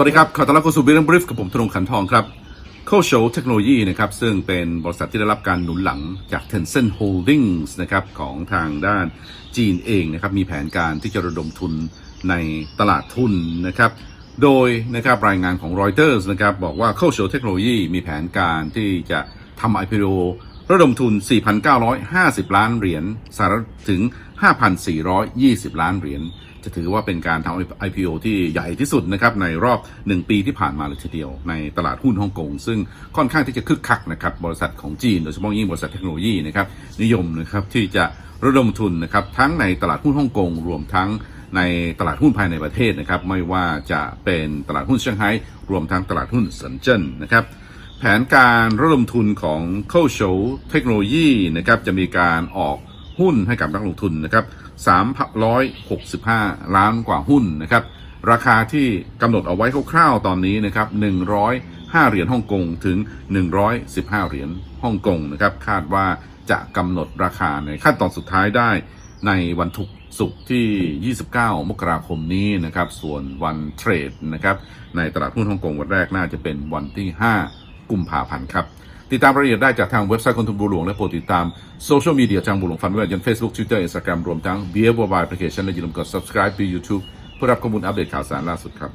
วัสดีครับ ขอต้อนรับเข้าสู่บิลบริฟกับผมธนงขันทองครับโคโชเทคโนโลยีนะครับซึ่งเป็นบริษัทที่ได้รับการหนุนหลังจาก Tencent Holdings นะครับของทางด้านจีนเองนะครับมีแผนการที่จะระดมทุนในตลาดทุนนะครับโดยนะครับรายงานของ Reuters นะครับบอกว่าโคโชเทคโนโลยีมีแผนการที่จะทำ IPO ระดมทุน 4,950 ล้านเหรียญสหรัฐถึง 5,420 ล้านเหรียญจะถือว่าเป็นการทำ IPO ที่ใหญ่ที่สุดนะครับในรอบ 1 ปีที่ผ่านมาเลยทีเดียว ในตลาดหุ้นฮ่องกง ซึ่งค่อนข้างที่จะคึกคักนะครับบริษัทของจีนโดยเฉพาะยิ่งบริษัทเทคโนโลยีนะครับนิยมนะครับที่จะระดมทุนนะครับทั้งในตลาดหุ้นฮ่องกงรวมทั้งในตลาดหุ้นภายในประเทศนะครับไม่ว่าจะเป็นตลาดหุ้นเซี่ยงไฮ้รวมทั้งตลาดหุ้นเซินเจิ้นนะครับ แผนการระดมทุนของเข้าโชว์เทคโนโลยีนะครับจะมีการออกหุ้นให้กับนักลงทุนนะครับ365 ล้านกว่าหุ้นนะครับราคาที่กำหนดเอาไว้คร่าวๆตอนนี้นะครับ105 เหรียญฮ่องกงถึง 115 เหรียญฮ่องกงนะครับคาดว่าจะกำหนดราคาในขั้นตอนสุดท้ายได้ในวันทุกศุกร์ที่ 29 มกราคมนี้นะครับ ส่วนวันเทรดนะครับ ในตลาดหุ้นฮ่องกงวันแรกน่าจะเป็นวันที่ 5 กุมภาพันธ์ครับ ติดตามรายละเอียดได้จากทางเว็บไซต์คนทุนบุหลวงและโปรดติดตามโซเชียลมีเดียทางบุหลวงฟันเว็บยัน Facebook Twitter Instagram รวมทั้ง b บียร์บายแอปพลิเคชันและอย่าลืมกด subscribe ที่ YouTube เพื่อรับข้อมูลอัปเดตข่าวสารล่าสุดครับ